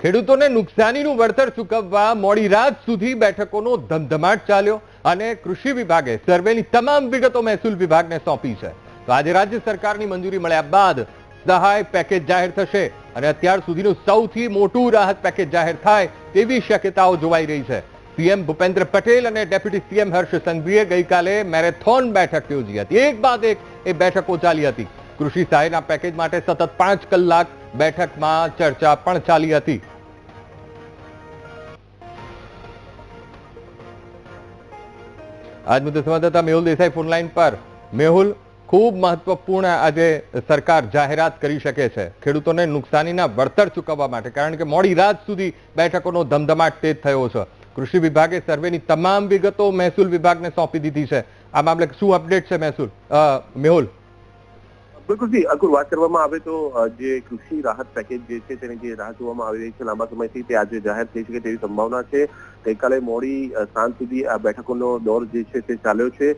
ખેડૂતોને નુકસાનીનું વળતર ચૂકવવા મોડી રાત સુધી બેઠકોનો ધમધમાટ ચાલ્યો અને કૃષિ વિભાગે સર્વેની તમામ વિગતો મહેસૂલ વિભાગને સોંપી છે. તો આજે રાજ્ય સરકારની મંજૂરી મળ્યા બાદ સહાય પેકેજ જાહેર થશે અને અત્યાર સુધીનું સૌથી મોટું રાહત પેકેજ જાહેર થાય તેવી શક્યતાઓ જોવાઈ રહી છે. સીએમ ભૂપેન્દ્ર પટેલ અને ડેપ્યુટી સીએમ હર્ષ સંઘવીએ ગઈકાલે મેરેથોન બેઠક યોજી હતી. એક બાદ એક એ બેઠકો ચાલી હતી. કૃષિ સહાયના પેકેજ માટે સતત પાંચ કલાક બેઠકમાં ચર્ચા પણ ચાલી હતી. આજ મુદ્દે સંવાદદાતા મેહુલ દેસાઈ ફોનલાઈન પર. મેહુલ, ખૂબ મહત્વપૂર્ણ આજે સરકાર જાહેરાત કરી શકે છે. ખેડૂતોને નુકસાનીના વળતર ચૂકવવા માટે, કારણ કે મોડી રાત સુધી બેઠકોનો ધમધમાટ તેજ થયો છે. કૃષિ વિભાગે સર્વેની તમામ વિગતો મહેસૂલ વિભાગને સોંપી દીધી છે. આ મામલે શું અપડેટ છે મહેસૂલ? મેહુલ. બિલકુલ અકુર વાત કરવામાં આવે તો જે કૃષિ રાહત પેકેજ જે છે તેની જે રાહ જોવામાં આવી રહી છે લાંબા સમયથી તે આજે જાહેર થઈ શકે તેવી સંભાવના છે. ગઈકાલે મોડી સાંજ સુધી આ બેઠકોનો દોર જે છે તે ચાલ્યો છે.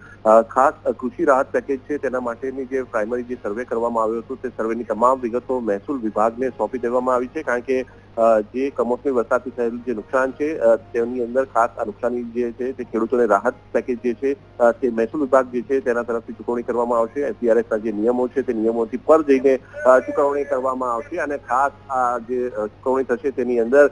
ખાસ કૃષિ રાહત પેકેજ છે તેના માટેની જે પ્રાઇમરી જે સર્વે કરવામાં આવ્યો હતો, તે સર્વેની તમામ વિગતો મહેસૂલ વિભાગને સોંપી દેવામાં આવી છે, કારણ કે જે કમોસમી વરસાદથી થયેલું જે નુકસાન છે તેની અંદર ખાસ આ નુકસાની જે છે તે ખેડૂતોને રાહત પેકેજ જે છે તે મહેસૂલ વિભાગ જે છે તેના તરફથી ચૂકવણી કરવામાં આવશે. એસડીઆરએફના જે નિયમો છે તે નિયમોથી પર જઈને ચૂકવણી કરવામાં આવશે અને ખાસ આ જે ચૂકવણી થશે તેની અંદર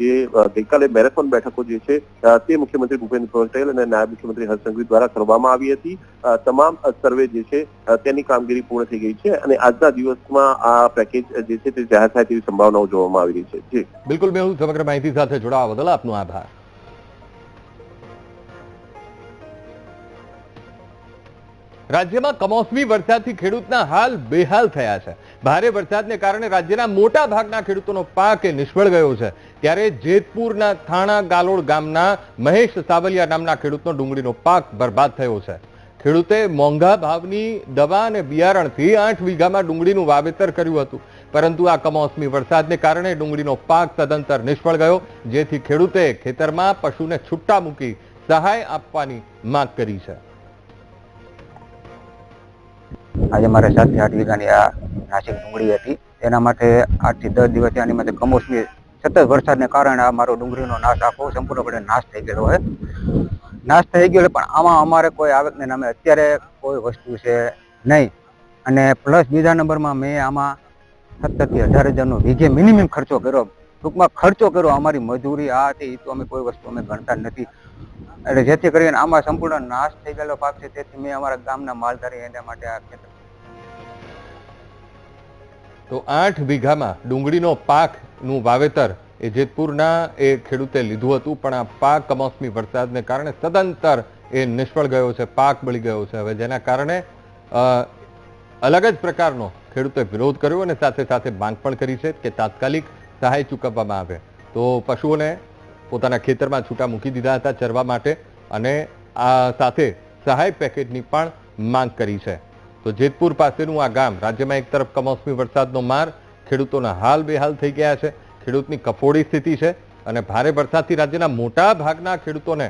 જે ગઈકાલે મેરેથોન બેઠકો જે છે તે મુખ્યમંત્રી ભૂપેન્દ્ર પટેલ અને નાયબ મુખ્યમંત્રી હર્ષ દ્વારા કરવામાં આવી હતી. તમામ સર્વે જે છે તેની કામગીરી પૂર્ણ થઈ ગઈ છે અને આજના દિવસમાં આ પેકેજ જે છે તે જાહેર થાય તેવી સંભાવનાઓ જોવામાં આવી રહી છે. જી. બિલકુલ સમગ્ર માહિતી સાથે જોડાવા બદલ આપનો આભાર. રાજ્યમાં કમોસમી વરસાદથી ખેડૂતના હાલ બેહાલ થયા છે. ભારે વરસાદને કારણે રાજ્યના મોટા ભાગના ખેડૂતોનો પાક નિષ્ફળ ગયો છે. ત્યારે જેતપુરના થાણા ગાલોડ ગામના મહેશ સાવલિયા નામના ખેડૂતનો ડુંગળીનો પાક બરબાદ થયો છે. ખેડૂતે મોંઘા ભાવની દવા અને બિયારણથી આઠ વીઘામાં ડુંગળીનું વાવેતર કર્યું હતું. પરંતુ આ કમોસમી વરસાદને કારણે ડુંગળીનો પાક તદંતર નિષ્ફળ ગયો, જેથી ખેડૂતે ખેતરમાં પશુને છૂટા મૂકી સહાય આપવાની માંગ કરી છે. આજે મારે સાતથી આઠ વીઘાની આ નાસિક ડુંગળી હતી. એના માટે આઠથી દસ દિવસથી આની માટે કમોસમી સતત વરસાદને કારણે આ મારો ડુંગળીનો નાશ આખો સંપૂર્ણપણે નાશ થઈ ગયો હોય નાશ થઈ ગયો પણ આમાં અમારે કોઈ આવકને નામે અત્યારે કોઈ વસ્તુ છે નહીં. અને પ્લસ બીજા નંબરમાં મેં આમાં સત્તરથી અઢાર હજારનો વીઘે મિનિમમ ખર્ચો કર્યો. ટૂંકમાં ખર્ચો કર્યો, અમારી મજૂરી આ હતી એ તો અમે કોઈ વસ્તુ અમે ગણતા નથી. એટલે જેથી કરીને આમાં સંપૂર્ણ નાશ થઈ ગયેલો પાક છે, તેથી મેં અમારા ગામના માલધારી એના માટે આ ખેતર તો આઠ વીઘામાં ડુંગળીનો પાકનું વાવેતર એ જેતપુરના એ ખેડૂતે લીધું હતું, પણ આ પાક કમોસમી વરસાદને કારણે સદંતર એ નિષ્ફળ ગયો છે, પાક બળી ગયો છે. હવે જેના કારણે અલગ જ પ્રકારનો ખેડૂતે વિરોધ કર્યો અને સાથે સાથે માંગ પણ કરી છે કે તાત્કાલિક સહાય ચૂકવવામાં આવે. તો પશુઓને પોતાના ખેતરમાં છૂટા મૂકી દીધા હતા ચરવા માટે અને આ સાથે સહાય પેકેજની પણ માંગ કરી છે. તો જેતપુર પાસેનું આ ગામ રાજ્યમાં એક તરફ કમોસમી વરસાદનો માર, ખેડૂતોના હાલ બેહાલ થઈ ગયા છે. ખેડૂતની કફોડી સ્થિતિ છે અને ભારે વરસાદથી રાજ્યના મોટા ભાગના ખેડૂતોને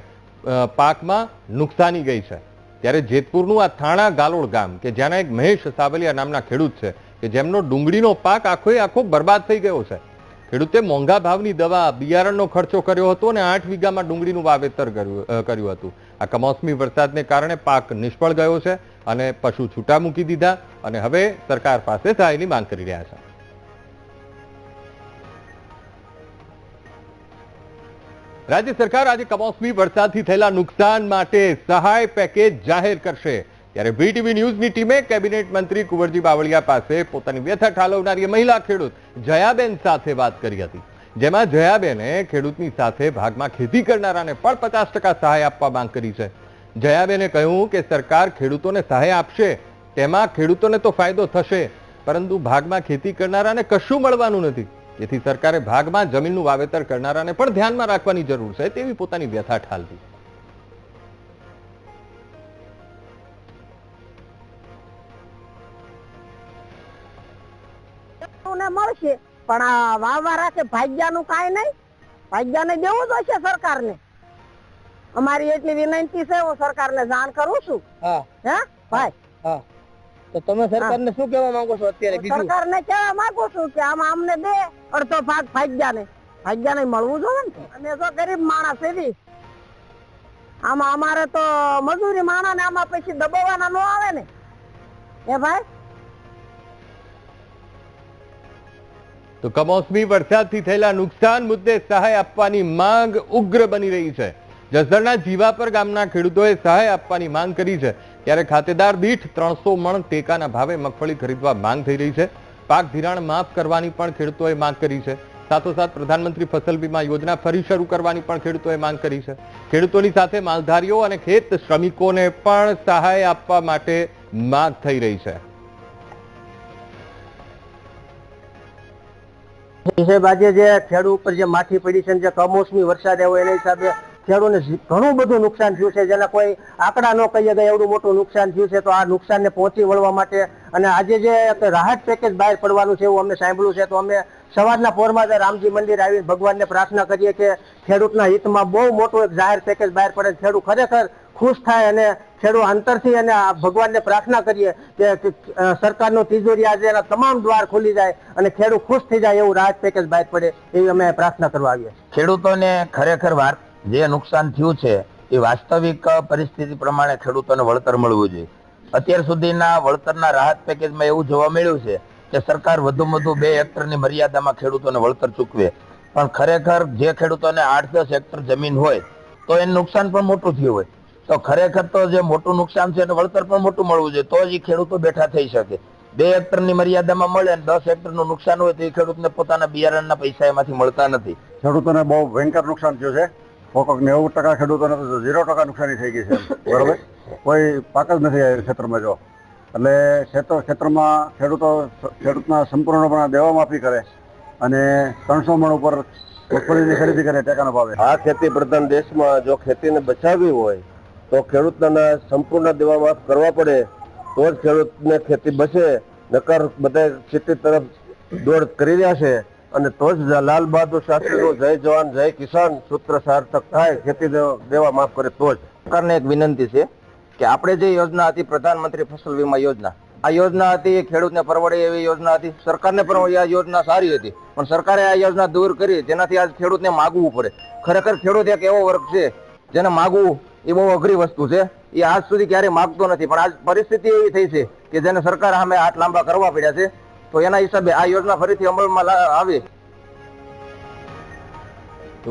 પાકમાં નુકસાની ગઈ છે. ત્યારે જેતપુરનું આ થાણા ગાલોડ ગામ, કે જ્યાંના એક મહેશ સાવલિયા નામના ખેડૂત છે, કે જેમનો ડુંગળીનો પાક આખો આખો બરબાદ થઈ ગયો છે. ખેડૂતે મોંઘા ભાવની દવા, બિયારણનો ખર્ચો કર્યો હતો અને આઠ વીઘામાં ડુંગળીનું વાવેતર કર્યું હતું. આ કમોસમી વરસાદને કારણે પાક નિષ્ફળ ગયો છે અને પશુ છૂટા મૂકી દીધા અને હવે સરકાર પાસે સહાયની માંગ કરી રહ્યા છે. રાજ્ય સરકાર આજે કમોસમી વરસાદથી થયેલા નુકસાન માટે સહાય પેકેજ જાહેર કરશે. ત્યારે વીટીવી ન્યૂઝની ટીમે કેબિનેટ મંત્રી કુંવરજી બાવળિયા પાસે પોતાની વ્યથા ઠાલવનારી મહિલા ખેડૂત જયાબેન સાથે વાત કરી હતી, જેમાં જયાબેને ખેડૂતની સાથે ભાગમાં ખેતી કરનારાને પણ પચાસ સહાય આપવા માંગ કરી છે. જયાબેને કહ્યું કે સરકાર ખેડૂતોને સહાય આપશે, તેમાં ખેડૂતોને તો ફાયદો થશે, પરંતુ ભાગમાં ખેતી કરનારાને કશું મળવાનું નથી. જેથી સરકારે ભાગમાં જમીનનું વાવેતર કરનારાને પણ ધ્યાનમાં રાખવાની જરૂર છે તેવી પોતાની વ્યથા ઠાલવી. ને મળશે. પણ આ વાવવાળા છે ભાગ્યાનું કાંઈ નહીં. ભાગ્યાને દેવું જ હશે સરકારને. અમારી એટલી વિનંતી છે હું સરકારને જાણ કરું છું. હા. હે ભાઈ? તો તમે સરકારને શું કહેવા માંગો છો અત્યારે? બીજું? સરકારને કહેવા માંગુ છું કે આમાં અમને દે અડધો ભાગ ભાગ્યાને. ભાગ્યાને મળવું જોઈએ ને. અમે તો ગરીબ માણસ એવી. આમાં અમારે તો મજૂરી માણસ ને આમાં પછી દબાવવાના નો આવે ને. એ ભાઈ? તો કમોસમી વરસાદથી થયેલા નુકસાન મુદ્દે સહાય આપવાની માંગ ઉગ્ર બની રહી છે. જસદણના જીવાપર ગામના ખેડૂતોએ સહાય આપવાની માંગ કરી છે. ત્યારે ખાતેદાર દીઠ ત્રણસો મણ ટેકાના ભાવે મગફળી ખરીદવા માંગ થઈ રહી છે. પાક ધિરાણ માફ કરવાની પણ ખેડૂતોએ માંગ કરી છે. સાથોસાથ પ્રધાનમંત્રી ફસલ વીમા યોજના ફરી શરૂ કરવાની પણ ખેડૂતોએ માંગ કરી છે. ખેડૂતોની સાથે માલધારીઓ અને ખેત શ્રમિકોને પણ સહાય આપવા માટે માંગ થઈ રહી છે. આજે જે ખેડૂત ઉપર જે માઠી પડી છે જે કમોસમી વરસાદ આવ્યો, એના હિસાબે ખેડૂતને ઘણું બધું નુકસાન થયું છે. જેના કોઈ આંકડા ન કહીએ તો એવડું મોટું નુકસાન થયું છે. તો આ નુકસાનને પહોંચી વળવા માટે અને આજે જે રાહત પેકેજ બહાર પડવાનું છે એવું અમને સાંભળ્યું છે, તો અમે સવારના પોરમાં રામજી મંદિર આવીને ભગવાનને પ્રાર્થના કરીએ કે ખેડૂતના હિતમાં બહુ મોટું એક જાહેર પેકેજ બહાર પડે ખેડૂત ખરેખર ખુશ થાય અને ખેડૂત અંતરથી અને ભગવાનને પ્રાર્થના કરીએ કે સરકારનો તિજોરી આજે એના તમામ દ્વાર ખુલી જાય અને ખેડૂત ખુશ થઈ જાય એવું રાહત પેકેજ બહાર પડે એવી અમે પ્રાર્થના કરવા આવીએ ખેડૂતોને ખરેખર જે નુકસાન થયું છે એ વાસ્તવિક પરિસ્થિતિ પ્રમાણે ખેડૂતોને વળતર મળવું જોઈએ. અત્યાર સુધીના વળતરના રાહત પેકેજમાં એવું જોવા મળ્યું છે કે સરકાર વધુમાં વધુ બે હેક્ટરની મર્યાદામાં ખેડૂતોને વળતર ચૂકવે. પણ ખરેખર જે ખેડૂતોને આઠ દસ હેક્ટર જમીન હોય તો એનું નુકસાન પણ મોટું થયું હોય. તો ખરેખર તો જે મોટું નુકસાન છે એનું વળતર પણ મોટું મળવું જોઈએ તો જ એ ખેડૂતો બેઠા થઈ શકે. બે હેક્ટરની મર્યાદામાં મળે અને દસ હેક્ટરનું નુકસાન હોય તો એ ખેડૂતને પોતાના બિયારણના પૈસા એમાંથી મળતા નથી. ખેડૂતોને બહુ ભયંકર નુકસાન થયું છે. કોઈક નેવું ટકા ખેડૂતોને તો ઝીરો ટકા નુકસાની થઈ ગઈ છે બરોબર? કોઈ પાક જ નથી ક્ષેત્રમાં જો. એટલે ક્ષેત્ર ક્ષેત્રમાં ખેડૂતો ખેડૂતના સંપૂર્ણપણે દેવા માફી કરે અને ત્રણસો મણ ઉપર મગફળીની ખરીદી કરે ટેકાના ભાવે. આ ખેતી પ્રધાન દેશમાં જો ખેતીને બચાવવી હોય તો ખેડૂતના સંપૂર્ણ દેવા માફ કરવા પડે, તો જ ખેડૂતને ખેતી બચે નકર બધા ખેતી તરફ દોડ કરી રહ્યા છે. અને તો જ લાલ બહાદુર શાસ્ત્રીનું જય જવાન, જય કિસાન સૂત્ર સાર્થક થાય, ખેતી દેવા- માફ કરે તો જ. સરકારને એક વિનંતી છે કે આપણે જે યોજના હતી, પ્રધાનમંત્રી ફસલ વીમા યોજના, આ યોજના હતી, એ ખેડૂતને પરવડે એવી યોજના હતી. સરકારને પણ આ યોજના સારી હતી. પણ સરકારે આ યોજના દૂર કરી, જેનાથી આજ ખેડૂતને માગવું પડે. ખરેખર ખેડૂત એક એવો વર્ગ છે, જેને માગવું એ બહુ અઘરી વસ્તુ છે. એ આજ સુધી ક્યારેય માગતો નથી. પણ આજ પરિસ્થિતિ એવી થઈ છે કે જેને સરકાર સામે હાથ લાંબા કરવા પડ્યા છે, તો એના હિસાબે આ યોજના ફરીથી અમલમાં આવે.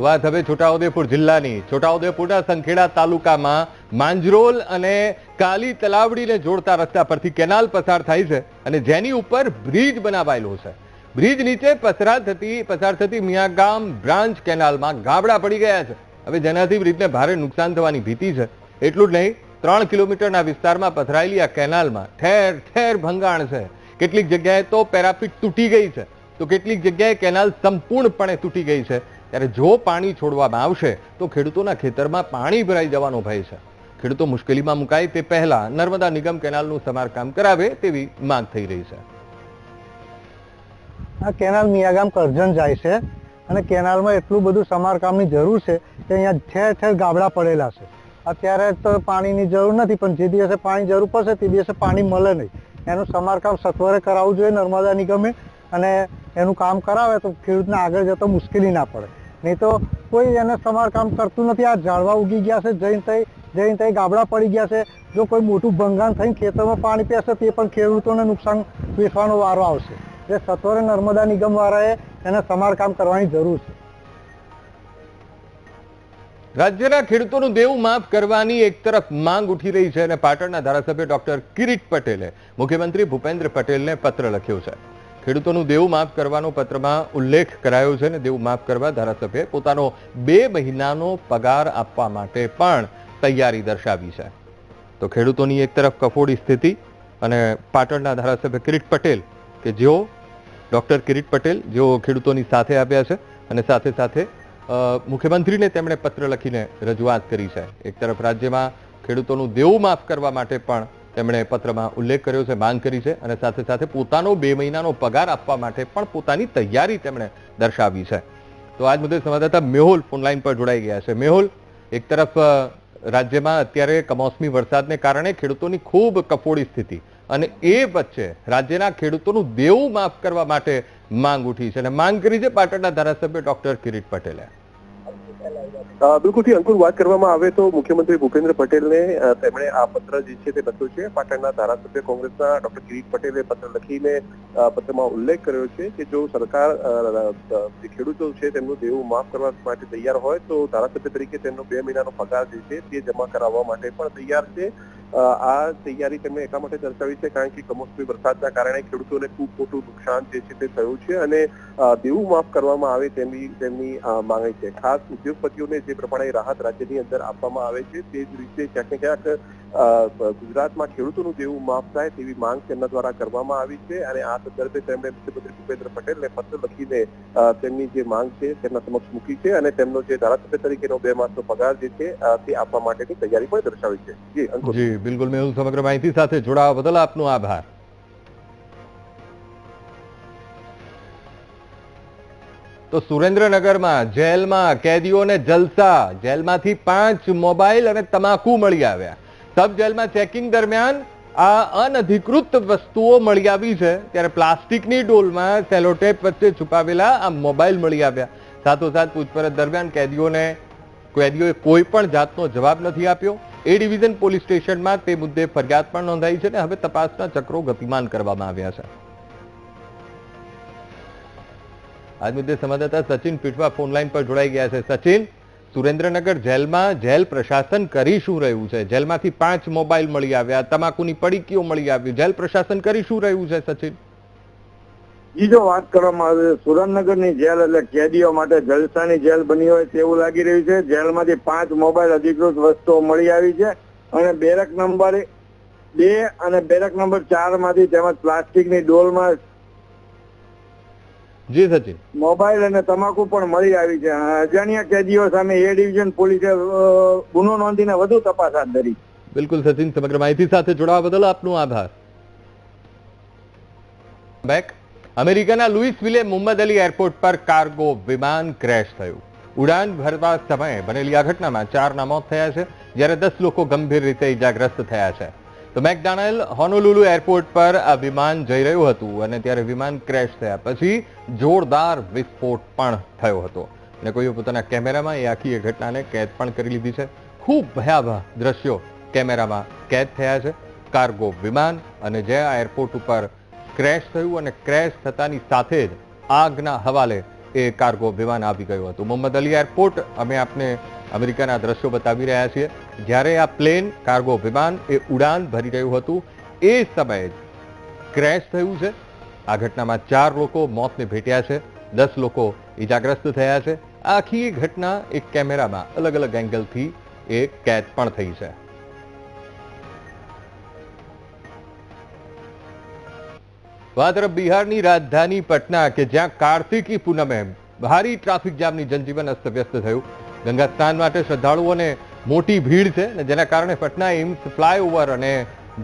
વાત હવે છોટાઉદેપુર જિલ્લાની. છોટાઉદેપુરના સંખેડા તાલુકામાં માંજરોલ અને કાલી તલાવડીને જોડતા રસ્તા પરથી કેનાલ પસાર થાય છે અને જેની ઉપર બ્રિજ બનાવાયેલો છે. બ્રિજ નીચે પસાર થતી પસાર થતી મિયાગામ બ્રાન્ચ કેનાલમાં ગાબડા પડી ગયા છે. હવે જેનાથી બ્રિજને ભારે નુકસાન થવાની ભીતિ છે, એટલું જ નહીં, ત્રણ કિલોમીટરના વિસ્તારમાં પથરાયેલી આ કેનાલમાં ઠેર ઠેર ભંગાણ છે. કેટલીક જગ્યાએ તો પેરાફિટ તૂટી ગઈ છે. તો કેટલીક જગ્યાએ કેનાલ સંપૂર્ણપણે તૂટી ગઈ છે. ત્યારે જો પાણી છોડવામાં આવશે, તો ખેડૂતોના ખેતરમાં પાણી ભરાઈ જવાનો ભય છે. ખેડૂતો મુશ્કેલીમાં મુકાય તે પહેલા નર્મદા નિગમ કેનાલનું સમારકામ કરાવે તેવી માંગ થઈ રહી છે. આ કેનાલ મિયાગામ કરજણ જાય છે. અને કેનાલમાં એટલું બધું સમારકામની જરૂર છે કે અહીંયા ઠેર ઠેર ગાબડા પડેલા છે. અત્યારે તો પાણીની જરૂર નથી, પણ જે દિવસે પાણી જરૂર પડશે તે દિવસે પાણી મળે નહીં. એનું સમારકામ સત્વરે કરાવવું જોઈએ નર્મદા નિગમે અને એનું કામ કરાવે તો ખેડૂતને આગળ જતો મુશ્કેલી ના પડે. નહીં તો કોઈ એને સમારકામ કરતું નથી. આ ઝાડવા ઉગી ગયા છે, જઈને તઈ જઈને તઈ ગાબડા પડી ગયા છે. જો કોઈ મોટું ભંગાણ થઈને ખેતરમાં પાણી પીશે તે પણ ખેડૂતોને નુકસાન વેઠવાનો વારો આવશે. જે સત્વરે નર્મદા નિગમ વાળાએ એને સમારકામ કરવાની જરૂર છે. રાજ્યના ખેડૂતોનું દેવું માફ કરવાની એક તરફ માંગ ઉઠી રહી છે અને પાટણના ધારાસભ્ય ડોક્ટર કિરીટ પટેલે, મુખ્યમંત્રી ભૂપેન્દ્ર પટેલને પત્ર લખ્યો છે. ખેડૂતોનું દેવું માફ કરવાનો પત્રમાં ઉલ્લેખ કરાયો છે અને દેવું માફ કરવા ધારાસભ્યએ પોતાનો બે મહિનાનો પગાર આપવા માટે પણ તૈયારી દર્શાવી છે. તો ખેડૂતોની એક તરફ કફોડી સ્થિતિ અને પાટણના ધારાસભ્ય કિરીટ પટેલ કે જેઓ ડોક્ટર કિરીટ પટેલ, જેઓ ખેડૂતોની સાથે આવ્યા છે અને સાથે સાથે મુખ્યમંત્રીને તેમણે પત્ર લખીને રજૂઆત કરી છે. એક તરફ રાજ્યમાં ખેડૂતોનું દેવું માફ કરવા માટે પણ તેમણે પત્રમાં ઉલ્લેખ કર્યો છે, માંગ કરી છે અને સાથે સાથે પોતાનો બે મહિનાનો પગાર આપવા માટે પણ પોતાની તૈયારી તેમણે દર્શાવી છે. તો આજ મુદ્દે સંવાદદાતા મેહુલ ફોનલાઈન પર જોડાઈ ગયા છે. મેહુલ, એક તરફ રાજ્યમાં અત્યારે કમોસમી વરસાદને કારણે ખેડૂતોની ખૂબ કફોડી સ્થિતિ અને એ વચ્ચે રાજ્યના ખેડૂતોનું દેવું માફ કરવા માટે માંગ ઉઠી છે અને માંગ કરી છે પાટણના ધારાસભ્ય ડોક્ટર કિરીટ પટેલે. અ, બિલકુલથી અંકુર વાત કરવામાં આવે તો મુખ્યમંત્રી ભૂપેન્દ્ર પટેલને તેમણે આ પત્ર જે છે તે લખ્યો છે. પાટણના ધારાસભ્ય કોંગ્રેસના ડોક્ટર કિરીટ પટેલે પત્ર લખીને પત્રમાં ઉલ્લેખ કર્યો છે કે જો સરકાર ખેડૂતો છે તેમનું દેવું માફ કરવા માટે તૈયાર હોય તો ધારાસભ્ય તરીકે તેમનો બે મહિનાનો પગાર જે છે તે જમા કરાવવા માટે પણ તૈયાર છે. આ તૈયારી તેમણે એટલા માટે દર્શાવી છે કારણ કે કમોસમી વરસાદના કારણે ખેડૂતોને ખૂબ મોટું નુકસાન જે છે તે થયું છે અને દેવું માફ કરવામાં આવે તેમની તેમની માંગણી છે. ખાસ ઉદ્યોગપતિઓને જે પ્રમાણે રાહત રાજ્યની અંદર આપવામાં આવે છે. તે જ રીતે ક્યાંક ક્યાંક ગુજરાતમાં ખેડૂતોનું દેવું માફ થાય તેવી માંગ તેમના દ્વારા કરવામાં આવી છે અને આ સંદર્ભે તેમણે મુખ્યમંત્રી ભૂપેન્દ્ર પટેલને પત્ર લખીને તેમની જે માંગ છે તેમના સમક્ષ મૂકી છે અને તેમનો જે ધારાસભ્ય તરીકેનો બે માસનો પગાર જે છે તે આપવા માટેની તૈયારી પણ દર્શાવી છે. જી બિલકુલ. સમગ્ર માહિતી સાથે જોડાવા બદલ આપનો આભાર. તો સુરેન્દ્રનગરમાં જેલમાં કેદીઓને જલસા. જેલમાંથી પાંચ મોબાઈલ અને તમાકુ મળી આવ્યા. સબ જેલમાં ચેકિંગ દરમિયાન આ અનધિકૃત વસ્તુઓ મળી આવી છે. ત્યારે પ્લાસ્ટિકની ડોલમાં સેલોટેપ વચ્ચે છુપાવેલા આ મોબાઈલ મળી આવ્યા. સાથોસાથ પૂછપરછ દરમિયાન કેદીઓને, કેદીઓએ કોઈ પણ જાતનો જવાબ નથી આપ્યો. એ ડિવિઝન પોલીસ સ્ટેશનમાં તે મુદ્દે ફરિયાદ પણ નોંધાઈ છે અને હવે તપાસના ચક્રો ગતિમાન કરવામાં આવ્યા છે. આજ મુદ્દે સંવાદદાતા સચિન પીઠવા ફોનલાઈન પર જોડાઈ ગયા છે. સચિન, સુરેન્દ્રનગર જેલમાં જેલ પ્રશાસન કરી શું રહ્યું છે? જેલમાંથી પાંચ મોબાઈલ મળી આવ્યા, તમાકુની પડીકીઓ મળી આવી. જેલ પ્રશાસન કરી શું રહ્યું છે, સચિન? જો વાત કરવામાં આવે, સુરેન્દ્રનગરની જેલ એટલે કેદીઓ માટે જલસાની જેલ બની હોય તેવું લાગી રહ્યું છે. જેલમાંથી પાંચ મોબાઈલ અધિકૃત વસ્તુઓ મળી આવી છે અને બેરક નંબર બે અને બેરક નંબર ચારમાંથી તેમજ પ્લાસ્ટિકની ડોલમાં જી સચિન. મોબાઈલ અને તમાકુ પણ મળી આવી છે. અજાણ્યા કેદીઓ સામે એ ડિવિઝન પોલીસે ગુનો નોંધીને વધુ તપાસ હાથ ધરી. બિલકુલ સચિન સમગ્ર માહિતી સાથે જોડાવા બદલ આપનો આભાર. બેક અમેરિકાના લુઈસવિલે મુહમ્મદ અલી એરપોર્ટ પર કાર્ગો વિમાન ક્રેશ થયું. ઉડાન ભરવા સમયે બનેલી આ ઘટનામાં ચારના મોત થયા છે જ્યારે દસ લોકો ગંભીર રીતે ઇજાગ્રસ્ત થયા છે. તો મેકડોનાલ્ડ હોનોલુલુ એરપોર્ટ પર આ વિમાન જઈ રહ્યું હતું અને ત્યારે વિમાન ક્રેશ થયા પછી જોરદાર વિસ્ફોટ પણ થયો હતો. અને કોઈએ પોતાના કેમેરામાં એ આખી એ ઘટનાને કેદ પણ કરી લીધી છે. ખૂબ ભયાવહ દ્રશ્યો કેમેરામાં કેદ થયા છે. કાર્ગો વિમાન અને જે આ એરપોર્ટ ઉપર ક્રેશ થયું અને ક્રેશ થતાની સાથે જ આગના હવાલે એ કાર્ગો વિમાન આવી ગયું હતું. મોહમ્મદ અલી એરપોર્ટ, અમે આપને અમેરિકાના દ્રશ્યો બતાવી રહ્યા છીએ. જ્યારે આ પ્લેન કાર્ગો વિમાન એ ઉડાન ભરી રહ્યું હતું, એ સમયે ક્રેશ થયું છે. આ ઘટનામાં ચાર લોકો મોતને ભેટ્યા છે, દસ લોકો ઈજાગ્રસ્ત થયા છે. આખી ઘટના એક કેમેરામાં અલગ અલગ એંગલથી એ કેદ પણ થઈ છે. વાત બિહારની રાજધાની પટના, કે જ્યાં કાર્તિકી પૂનમે ભારી ટ્રાફિક જામની જનજીવન અસ્તવ્યસ્ત થયું. ગંગા સ્નાન માટે શ્રદ્ધાળુઓને મોટી ભીડ છે જેના કારણે પટના એમ્સ ફ્લાયઓવર અને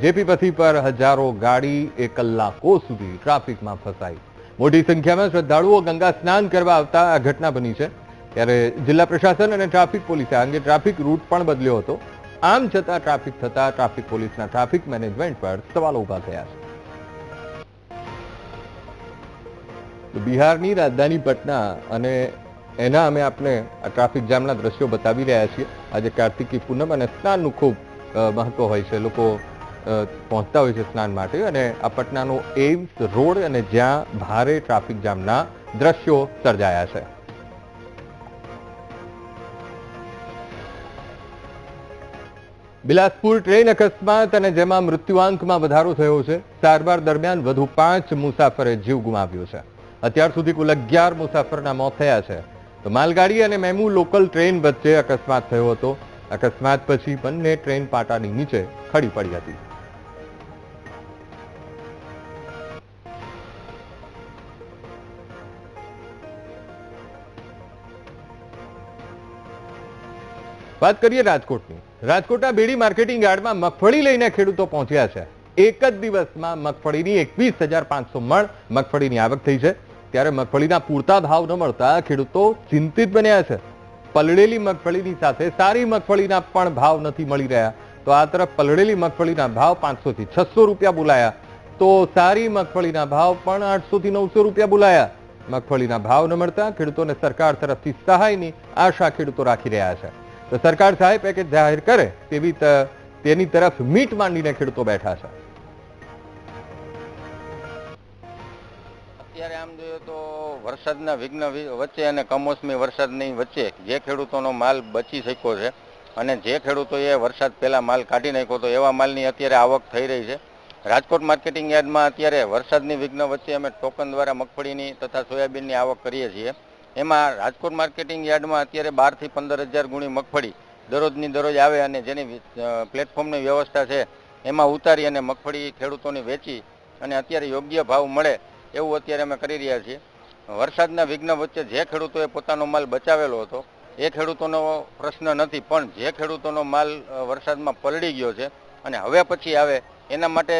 જેપી પથી પર હજારો ગાડી એ કલાકો સુધી ટ્રાફિકમાં ફસાઈ. મોટી સંખ્યામાં શ્રદ્ધાળુઓ ગંગા સ્નાન કરવા આવતા આ ઘટના બની છે. ત્યારે જિલ્લા પ્રશાસન અને ટ્રાફિક પોલીસે આ અંગે ટ્રાફિક રૂટ પણ બદલ્યો હતો. આમ છતાં ટ્રાફિક થતા ટ્રાફિક પોલીસના ટ્રાફિક મેનેજમેન્ટ પર સવાલો ઊભા થયા છે. બિહારની રાજધાની પટના અને એના અમે આપને ટ્રાફિક જામના દ્રશ્યો બતાવી રહ્યા છીએ. આજે કાર્તિકી પૂનમ અને સ્નાનનું ખૂબ મહત્વ હોય છે. લોકો પહોંચતા હોય છે સ્નાન માટે અને આ પટનાનો એઇમ્સ રોડ અને જ્યાં ભારે ટ્રાફિક જામના દ્રશ્યો સર્જાયા છે. બિલાસપુર ટ્રેન અકસ્માત અને જેમાં મૃત્યુઆંકમાં વધારો થયો છે. સારવાર દરમિયાન વધુ પાંચ મુસાફરે જીવ ગુમાવ્યો છે. અત્યાર સુધી કુલ અગિયાર મુસાફરના મોત થયા છે. તો માલગાડી અને મેમુ લોકલ ટ્રેન વચ્ચે અકસ્માત થયો હતો. અકસ્માત પછી બંને ટ્રેન પાટાની નીચે ખડી પડી હતી. વાત કરીએ રાજકોટની. રાજકોટના બેડી માર્કેટિંગ યાર્ડમાં મગફળી લઈને ખેડૂતો પહોંચ્યા છે. એક જ દિવસમાં મગફળીની એકવીસ હજાર પાંચસો મણ મગફળીની આવક થઈ છે. ત્યારે મગફળીના પૂરતા ભાવ ન મળતા ખેડૂતો ચિંતિત બન્યા છે. પલળેલી મગફળીની સાથે સારી મગફળીના પણ ભાવ નથી મળી રહ્યા. તો આ તરફ પલળેલી મગફળીના ભાવ પાંચસો છસો રૂપિયા બોલાયા. તો સારી મગફળીના ભાવ પણ આઠસો નવસો રૂપિયા બોલાયા. મગફળીના ભાવ ન મળતા ખેડૂતોને સરકાર તરફથી સહાયની આશા ખેડૂતો રાખી રહ્યા છે. તો સરકાર સહાય પેકેજ જાહેર કરે તેવી તેની તરફ મીટ માંડીને ખેડૂતો બેઠા છે. અત્યારે આમ વરસાદના વિઘ્ન વચ્ચે અને કમોસમી વરસાદની વચ્ચે જે ખેડૂતોનો માલ બચી શક્યો છે અને જે ખેડૂતોએ વરસાદ પહેલાં માલ કાઢી નાખ્યો તો એવા માલની અત્યારે આવક થઈ રહી છે. રાજકોટ માર્કેટિંગ યાર્ડમાં અત્યારે વરસાદની વિઘ્ન વચ્ચે અમે ટોકન દ્વારા મગફળીની તથા સોયાબીનની આવક કરીએ છીએ. એમાં રાજકોટ માર્કેટિંગ યાર્ડમાં અત્યારે બારથી પંદર હજાર ગુણી મગફળી દરરોજની દરરોજ આવે અને જેની પ્લેટફોર્મની વ્યવસ્થા છે એમાં ઉતારી અને મગફળી ખેડૂતોને વેચી અને અત્યારે યોગ્ય ભાવ મળે એવું અત્યારે અમે કરી રહ્યા છીએ. વરસાદના વિઘ્ન વચ્ચે જે ખેડૂતોએ પોતાનો માલ બચાવેલો હતો, એ ખેડૂતોનો પ્રશ્ન નથી, પણ જે ખેડૂતોનો માલ વરસાદમાં પલળી ગયો છે અને હવે પછી આવે, એના માટે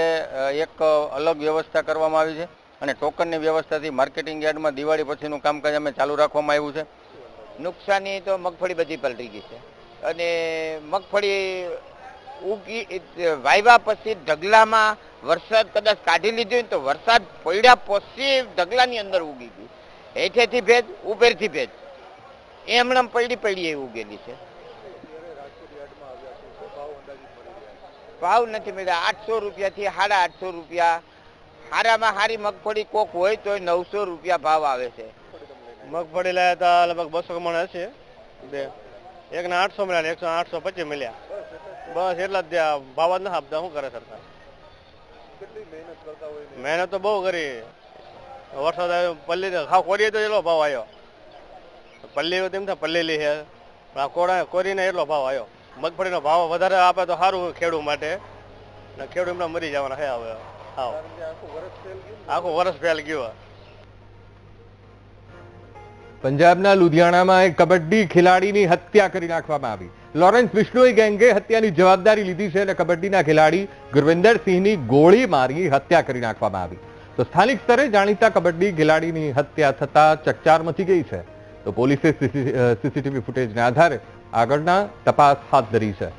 એક અલગ વ્યવસ્થા કરવામાં આવી છે અને ટોકનની વ્યવસ્થાથી માર્કેટિંગ યાર્ડમાં દિવાળી પછીનું કામકાજ અમે ચાલુ રાખવામાં આવ્યું છે. નુકસાની તો મગફળી બધી પલટી ગઈ છે. અને મગફળી ઉગી વાવ્યા પછી ઢગલામાં વરસાદ કદાચ કાઢી લીધો હોય તો વરસાદ પડ્યા પછી ઢગલાની અંદર ઉગી ગઈ હેઠેથી ભેજ, ઉપરથી ભેજ. એ હમણાં પડી પડી એ ઉગેલી છે. ભાવ નથી મળ્યા. આઠસો રૂપિયાથી સાડા આઠસો રૂપિયા. હારામાં હારી મગફળી કોક હોય તો નવસો રૂપિયા ભાવ આવે છે. મગફળી લાયા હતા લગભગ બસો મણ હશે. બે. એક ને આઠસો મળ્યા એકસો આઠસો પચીસ મળ્યા. બસ એટલા જ. ભાવ જ ના આપતા શું કરે સરકાર? મહેનત તો બહુ કરી. વરસાદ આવ્યો પલ્લી ખાવ કોરીએ તો એટલો ભાવ આવ્યો. પલ્લી તેમ થાય પલ્લેલી છે આ કોરા કોરીને એટલો ભાવ આવ્યો. મગફળીનો ભાવ વધારે આપે તો સારું ખેડૂત માટે. ને ખેડૂત એમના મરી જવાના છે હવે. હાવ. આખું વરસ ફેલ ગયું. પંજાબના લુધિયાણામાં એક કબડ્ડી ખેલાડીની હત્યા કરી નાખવામાં આવી. લોરેન્સ બિશ્નોઈ ગેંગે હત્યાની જવાબદારી લીધી છે અને કબડ્ડીના ખેલાડી ગુરવિંદર સિંહની ગોળી મારી હત્યા કરી નાખવામાં આવી. તો સ્થાનિક સ્તરે જાણીતા કબડ્ડી ખેલાડીની હત્યા થતા ચકચાર મચી ગઈ છે. તો પોલીસે સીસીટીવી ફૂટેજના આધારે આગળના તપાસ હાથ ધરી છે.